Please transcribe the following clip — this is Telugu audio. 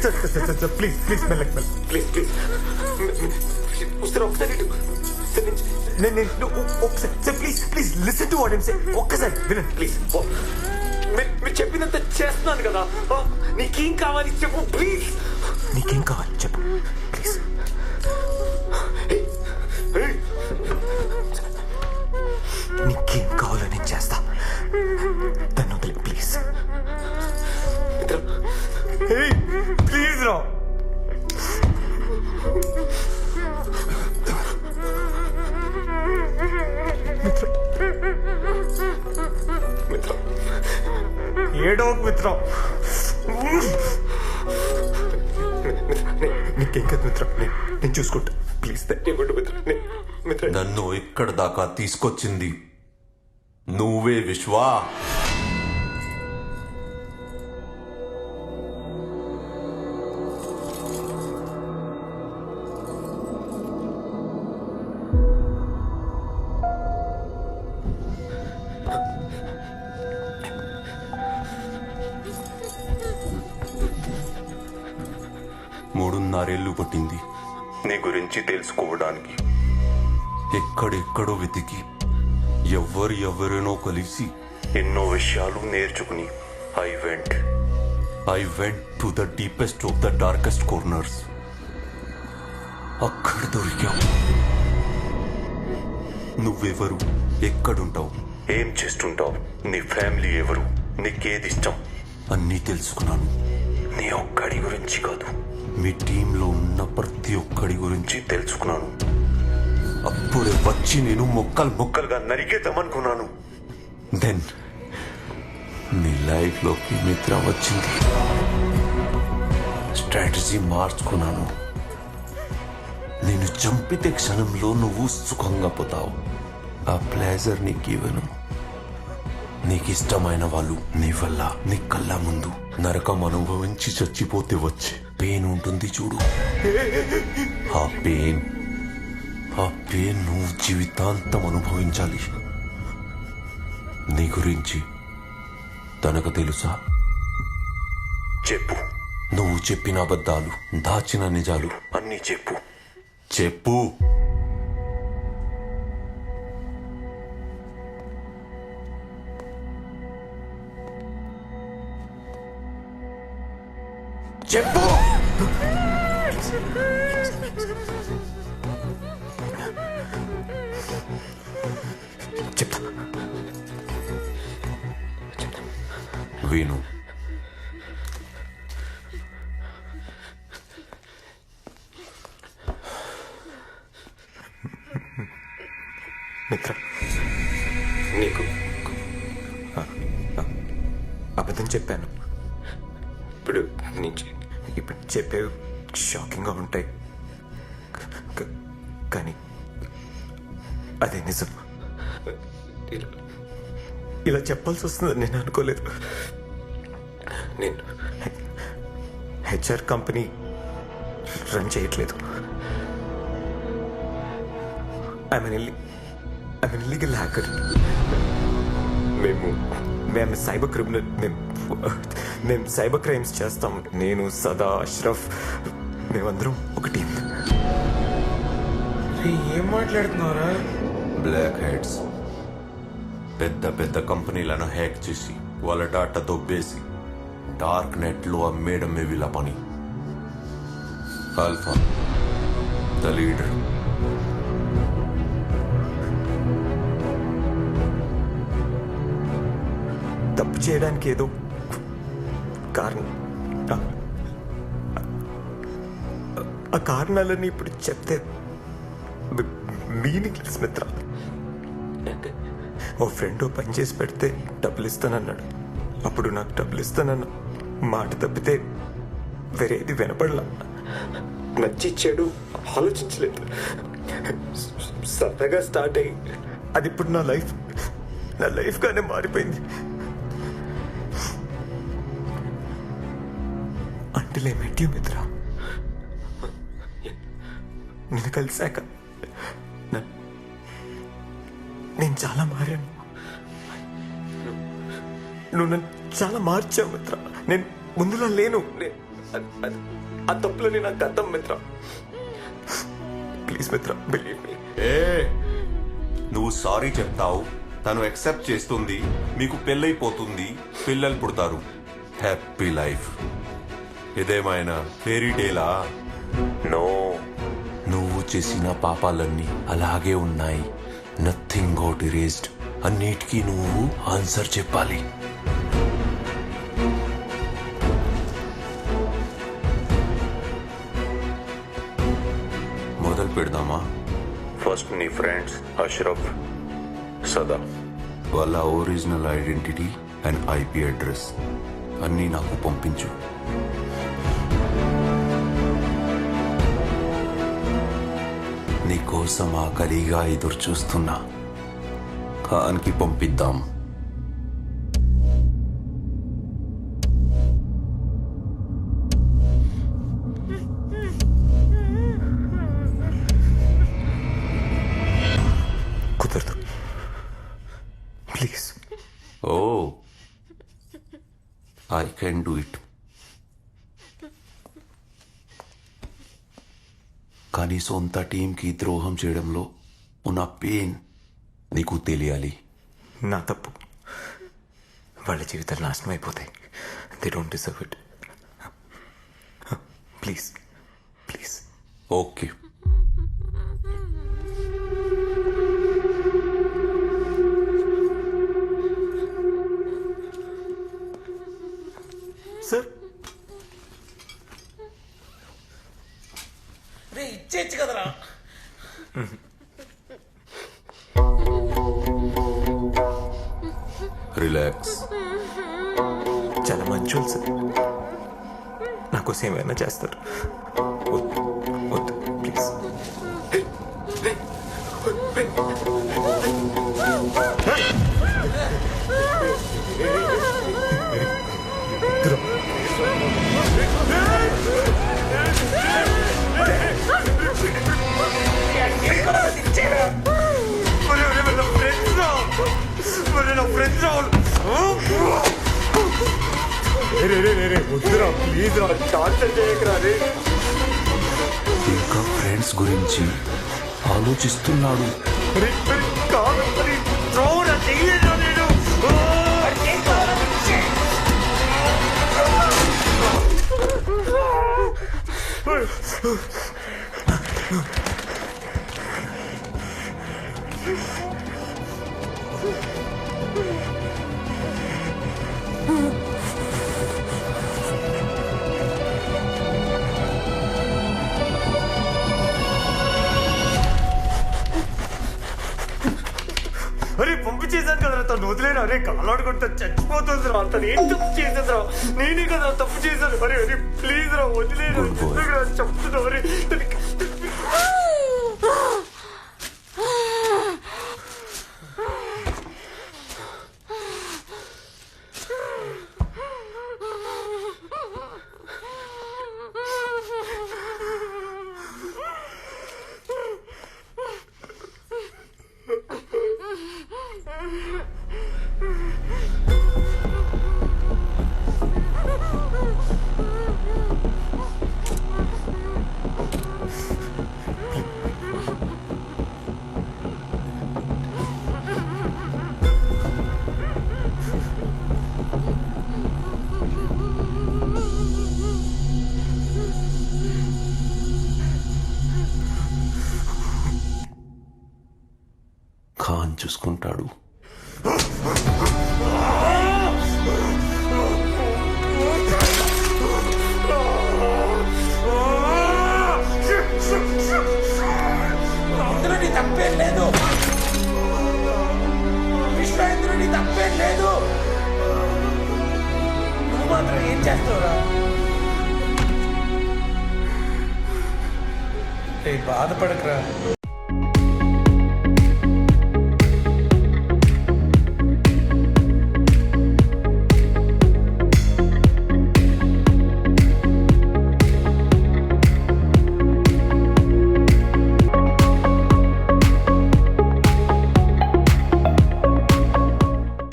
ప్లీజ్ ప్లీజ్ మెల్లకి మెల్ల ప్లీజ్ ప్లీజ్. వస్తారు ఒకసారి ఇటు. సార్, నేను- నేను నేను నువ్వు ఒకసారి sir please please listen to what I'm say ఒక్కసారి వినండి. ప్లీజ్ ఓ. మీరు మీరు చెప్పినంత చేస్తున్నాను కదా. నీకేం కావాలి చెప్పు ప్లీజ్. నీకేం కావాలి చెప్పు. ప్లీజ్. ఏడో మిత్రం నీకేం కదా మిత్రం? నేను నేను చూసుకుంటా. ప్లీజ్ నన్ను ఇక్కడ దాకా తీసుకొచ్చింది నువ్వే విశ్వా. మూడున్నరేళ్ళు పట్టింది. నీ గురించి తెలుసుకోవడానికి. ఎక్కడెక్కడో వెతికి ఎవ్వరు ఎవరినో కలిసి ఎన్నో విషయాలు నేర్చుకుని. I went I went to the deepest of the darkest corners అక్కడ దొరికావు నువ్వెవరు? ఎక్కడుంటావు? ఏం చేస్తుంటావు? నీ ఫ్యామిలీ ఎవరు? నీకేది ఇష్టం అన్నీ తెలుసుకున్నాను. నీ ఒక్కడి గురించి కాదు. మీ టీంలో ఉన్న ప్రతి ఒక్కడి గురించి తెలుసుకున్నాను. అప్పుడే వచ్చి నేను మొక్కలు మొక్కలుగా నరికేద్దామనుకున్నాను. దెన్ నీ లైఫ్లోకి మిత్ర వచ్చింది. స్ట్రాటజీ మార్చుకున్నాను. నేను చంపితే క్షణంలో నువ్వు సుఖంగా పోతావు. ఆ ప్లేజర్ నీకు ఇవ్వను. నీకు ఇష్టమైన వాళ్ళు నీ వల్ల నీ కళ్ళ ముందు నరకం అనుభవించి చచ్చిపోతే వచ్చే. పెయిన్ ఉంటుంది చూడు. ఆ పెయిన్ ఆ పెయిన్ నువ్వు జీవితాంతం అనుభవించాలి. నీ గురించి తనకు తెలుసా? చెప్పు. నువ్వు చెప్పిన అబద్ధాలు దాచిన నిజాలు అన్నీ చెప్పు. చెప్పు. చెప్పు చెప్తా. విను మిత్ర. నీకు. అబద్ధం చెప్పాను. ఇప్పుడు నుంచి. ఇప్పుడు చెప్పేవి షాకింగ్గా ఉంటాయి. కానీ అదే నిజం. ఇలా చెప్పాల్సి వస్తుందని నేను అనుకోలేదు. నేను హెచ్ఆర్ కంపెనీ రన్ చేయట్లేదు. I mean I mean legal hacker మేము మేము సైబర్ క్రిమినల్ మేము మేము సైబర్ క్రైమ్స్ చేస్తాం. నేను సదా అష్రఫ్ మేమందరం ఒక టీం ఏం మాట్లాడుతున్నారా బ్లాక్ హెడ్స్ పెద్ద పెద్ద కంపెనీలను హ్యాక్ చేసి వాళ్ళ డాటా దొబ్బేసి డార్క్ నెట్లో అమ్మేయడమే వీళ్ళ పని. Alpha the leader. తప్పు చేయడానికి ఏదో కారణం. ఆ- కారణాలన్నీ ఇప్పుడు చెప్తే మీనింగ్లెస్ మిత్ర. ఓ ఫ్రెండ్ పని చేసి పెడితే డబ్బులు ఇస్తానన్నాడు అప్పుడు నాకు డబ్బులు ఇస్తానన్న మాట తప్పితే వేరేది వినపడలా. నచ్చి చెడు ఆలోచించలేదు. సరదాగా స్టార్ట్ అయ్యి అది ఇప్పుడు నా లైఫ్. నా లైఫ్గానే మారిపోయింది. అంటలే మెట్యూ మిత్ర. నేను కలిశాక నేను చాలా మారాను. నువ్వు నన్ను చాలా మార్చావు మిత్ర. నేను ముందులా లేను. ఆ తప్పులని నాకు అర్థం మిత్ర. ప్లీజ్ మిత్ర బిలీవ్ మీ ఏ నువ్వు సారీ చెప్తావు. తను యాక్సెప్ట్ చేస్తుంది. మీకు పెళ్ళైపోతుంది. పిల్లలు పుడతారు. హ్యాపీ లైఫ్ ఇదేమైనా ఫేరీ టేలా నో నువ్వు చేసిన పాపాలన్నీ అలాగే ఉన్నాయి. నథింగ్ గోట్ ఇరేస్డ్ అన్నిటికీ నువ్వు ఆన్సర్ చెప్పాలి. మొదలు పెడదామా? ఫస్ట్ నీ ఫ్రెండ్స్ అష్రఫ్ సదా వాళ్ళ original identity and IP address అన్నీ నాకు పంపించు. నీకోసం ఆకలిగా ఎదురు చూస్తున్నా ఖాన్కి పంపిద్దాం. కుదరదు. Please. Oh. I can do it. కానీ సొంత టీంకి ద్రోహం చేయడంలో ఉన్న పెయిన్ నీకు తెలియాలి. నా తప్పు. వాళ్ళ జీవితాలు నాశనం అయిపోతాయి. They don't deserve it please please okay. Sir రే ఇచ్చేచ్చు కదరా. రిలాక్స్. చాలా మంచి సార్. నాకు కోసం ఏమైనా చేస్తారు. ఇంకా ఫ్రెండ్స్ గురించి ఆలోచిస్తున్నాడు. అరే తను వదిలేను అరే కాలాడు కొడితే చచ్చిపోతుంది రా. తను ఏం తప్పు చేసేది రా? నేనే కదా తప్పు చేశాను. అరే అరే ప్లీజ్ రా వదిలేను చెప్తున్నా అరే తనకి- ఖాన్ చూసుకుంటాడు. இப்போ அது படுக்கிற